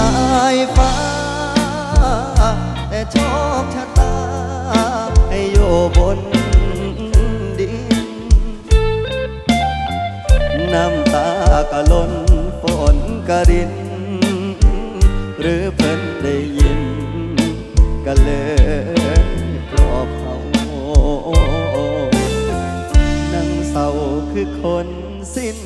ที่ปลายฟ้า แต่โชคชะตา ให้อยู่บนดิน น้ำตากะล้นฝนกะริน หรือเพิ่นได้ยินก็เลยปลอบเขานั่งเศร้าคือคนสิ้น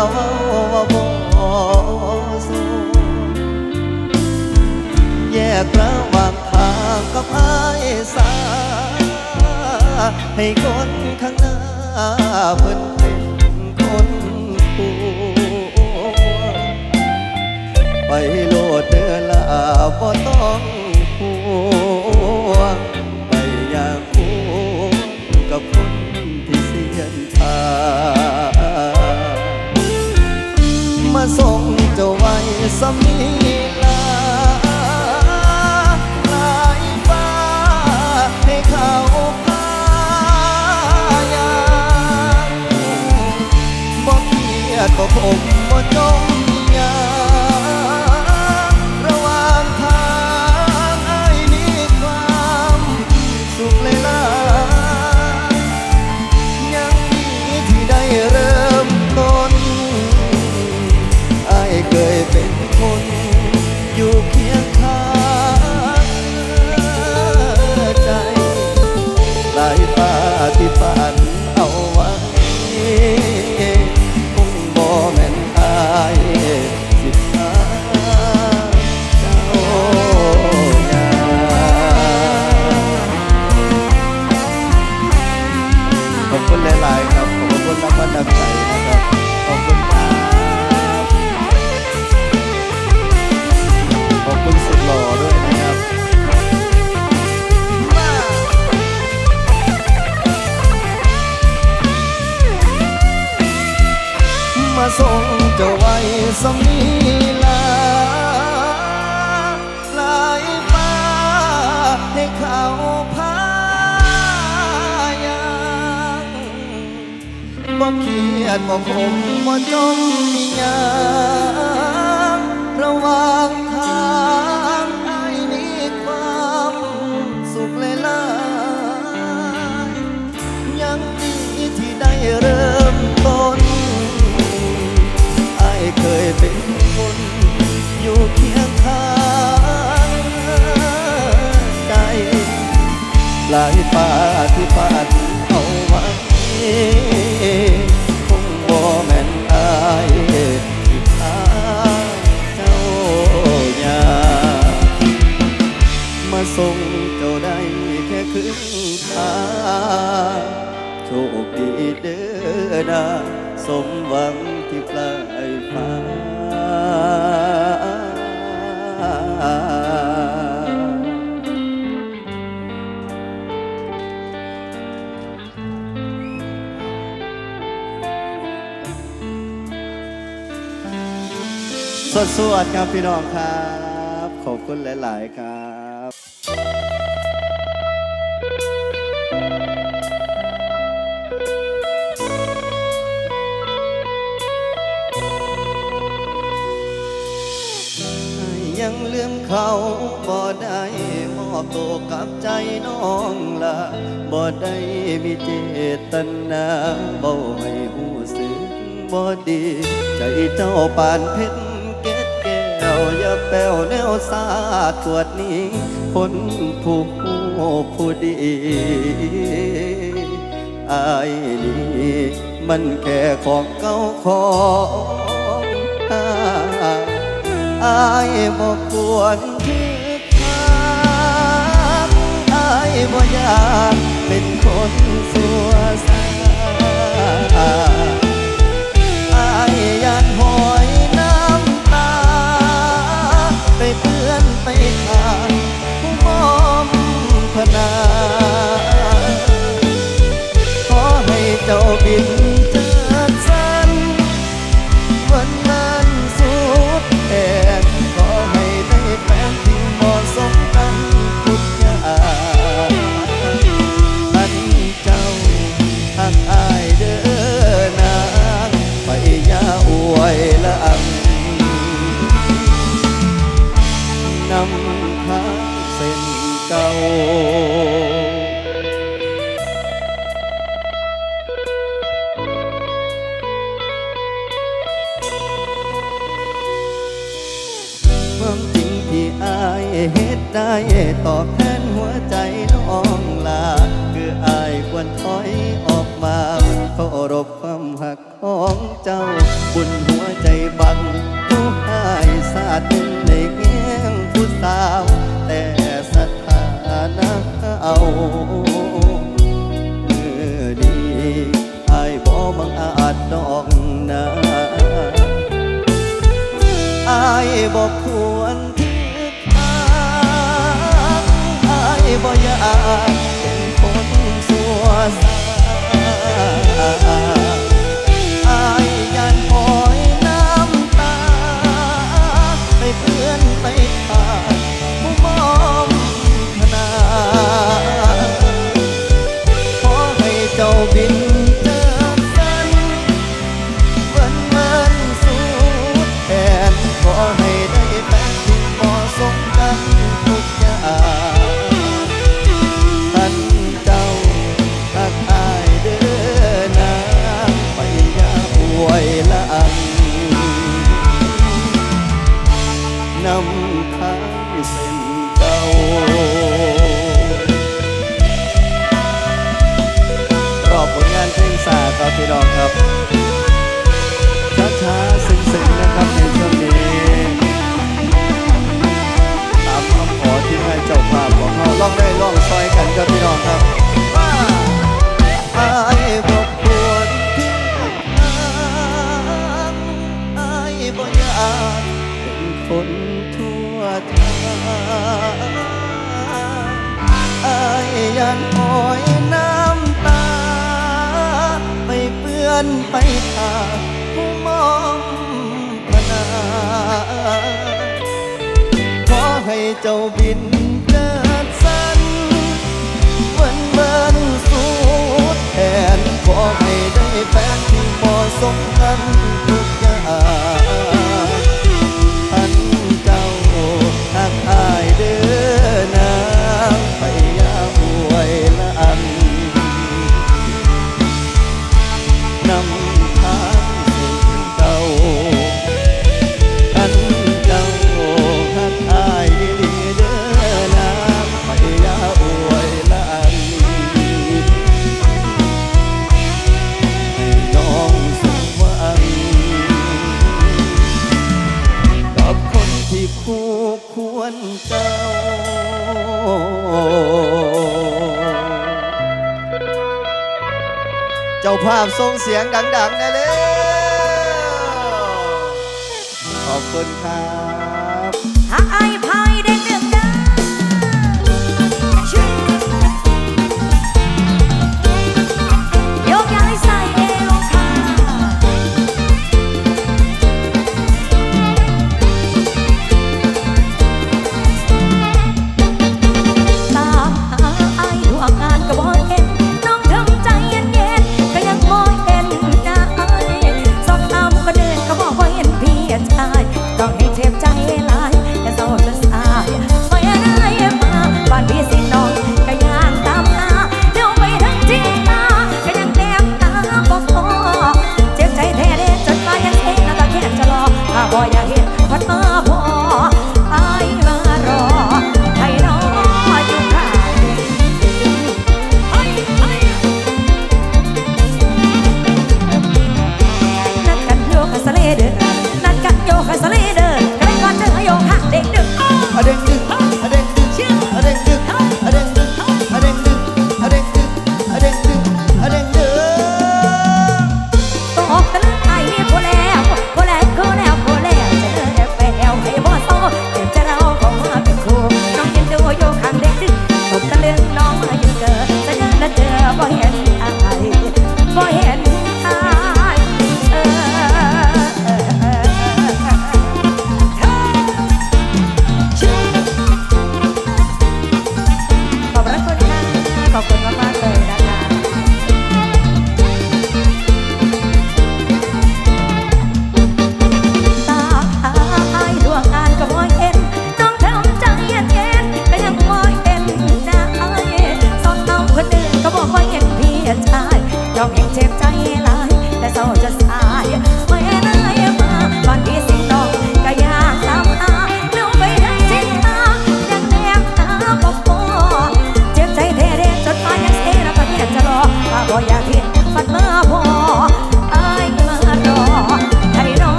ากล้าว่าบ่สู้แยกระหว่างทางกับอายสา ให้คนข้างหน้าเพิ่นเป็นคนผู้ไปโลดเดือลาบ่ต้อง สมีลาลายฟ้าให้เขาพายางบ่เกียดบ่ผมบ่จง ตั้งใจนะครับขอบคุณครับขอบคุณสุดหล่อด้วยนะครับมาส่งเจ้าไว้สมี บ่เครียดบ่คมบ่จมมียังระหว่างทางไอ้มีความสุขเลยล่ะยังดีที่ได้เริ่มต้นไอ้เคยเป็นคนอยู่เคียงข้างใจหลายป่าที่ป่าดเอาไว้ ทางโชคดีเด้อนะสมหวังที่ปลายฟ้าสดสวดครับพี่น้องครับ ขอบคุณหลาย ๆ ครับ ลืมเขาบ่ได้มอบตัวกับใจน้องละบ่ได้มีเจตนาบ่ให้หูสึกบ่ดี ใจเจ้าปานเพชรเก็ดแก้วอย่าแป้วแนวสาดตรวจนี้คนผู้ผู้ดีอายนี่มันแค่ของเก่าของายบ่ควรทึกทักอายบ่อยากเป็นคนสัวสาอายยันหอยน้ำตา ไปเพื่อนไปทางผู้มอมพนา ขอให้เจ้าบิน เอาเมื่อดีไอ้บ่บังอาจดอกนาไอ้บอกควรทิดทางไอ้บอกอยากเป็นคนสัวสา ยันโอยน้ำตา ไปเปื้อนไปทาผู้มองพนาขอให้เจ้าบินเกิดสันเวินเวินสูดแทนขอให้ได้แฟนที่พอสมกันทุกอย่าง เสียงดังๆนะเ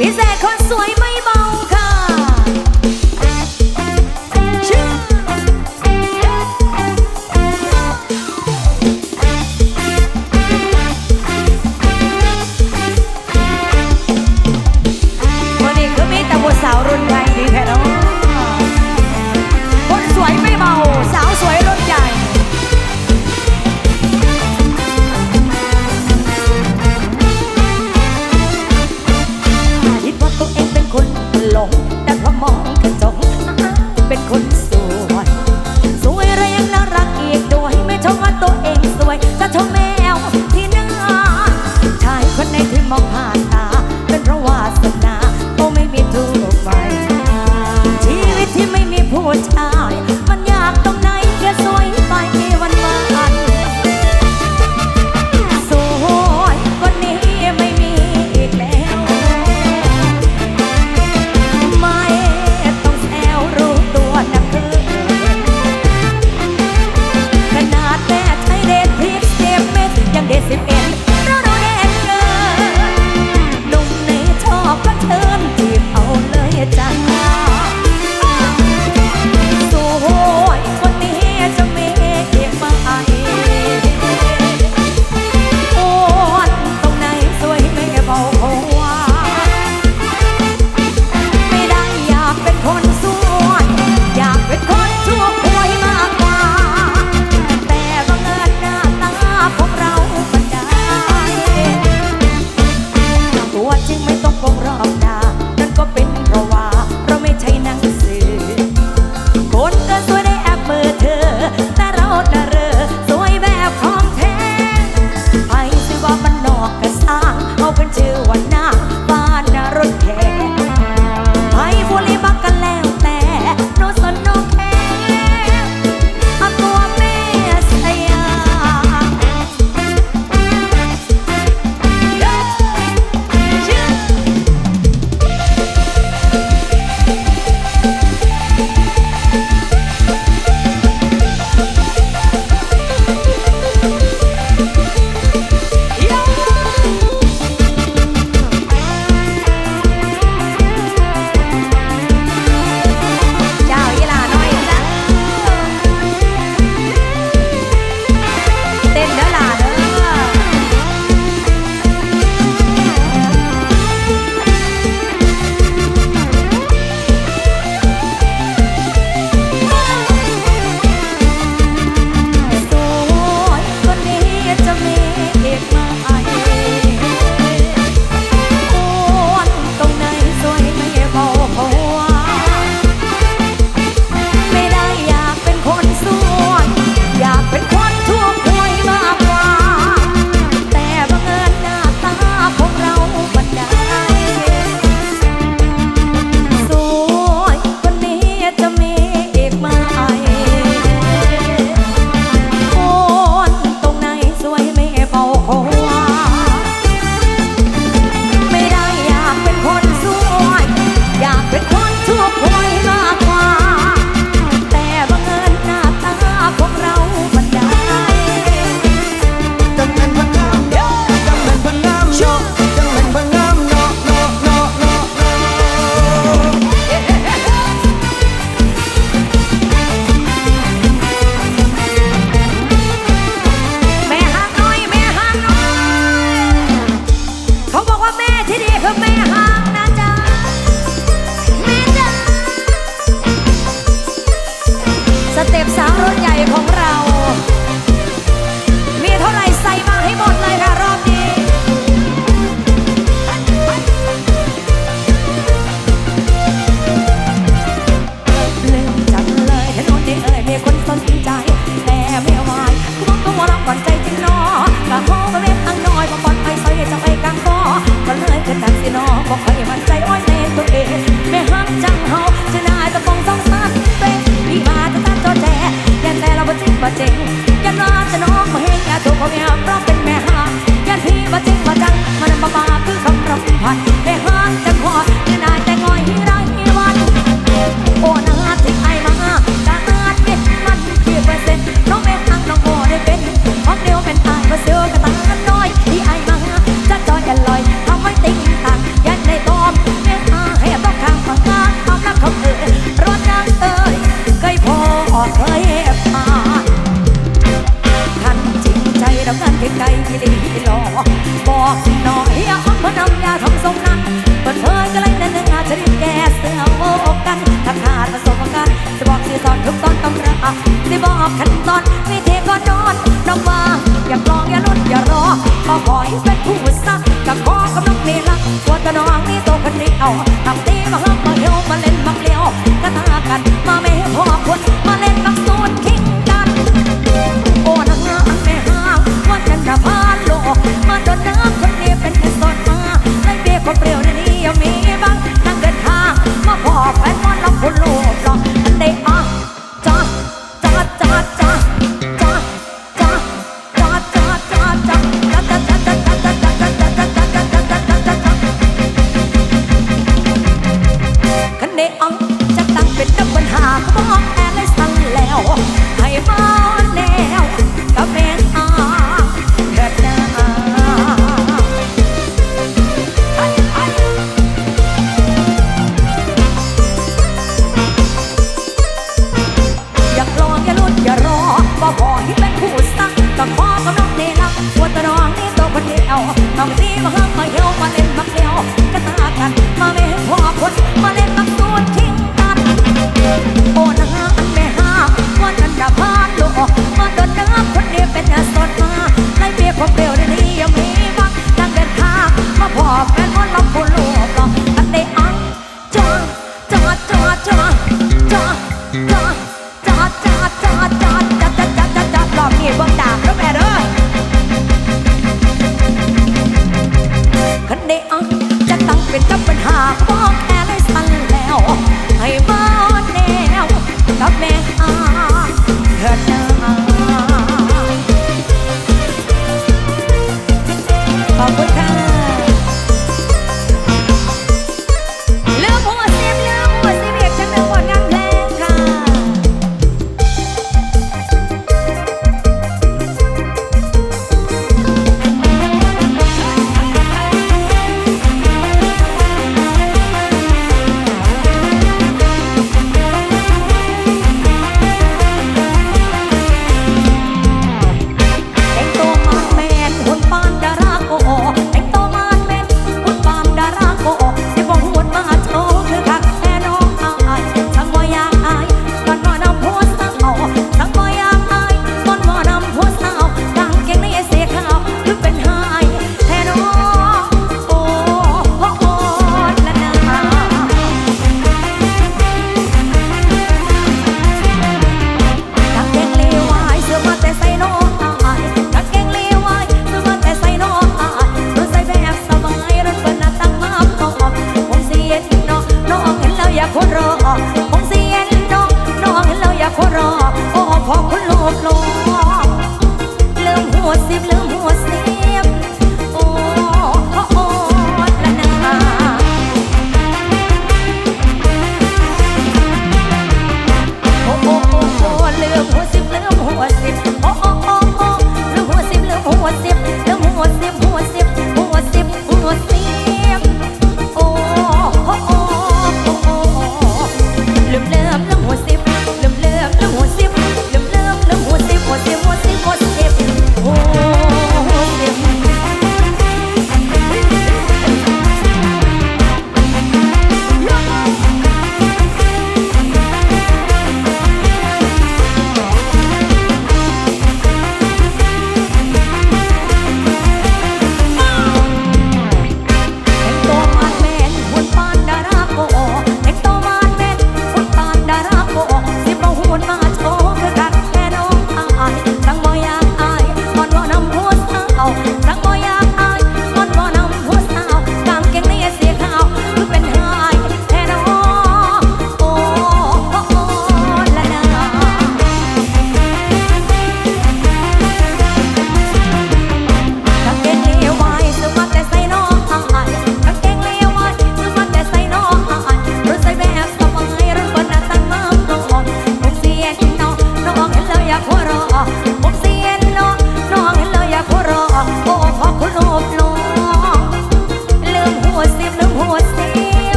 Is that cause I'm my mom? ผ่านตา ยผ่า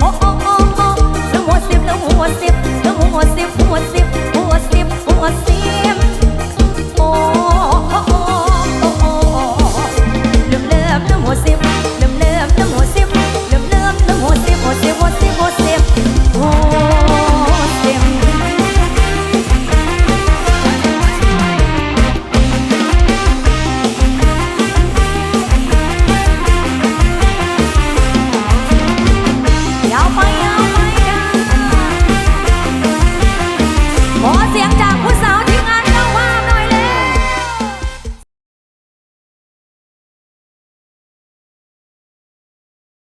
oh, oh.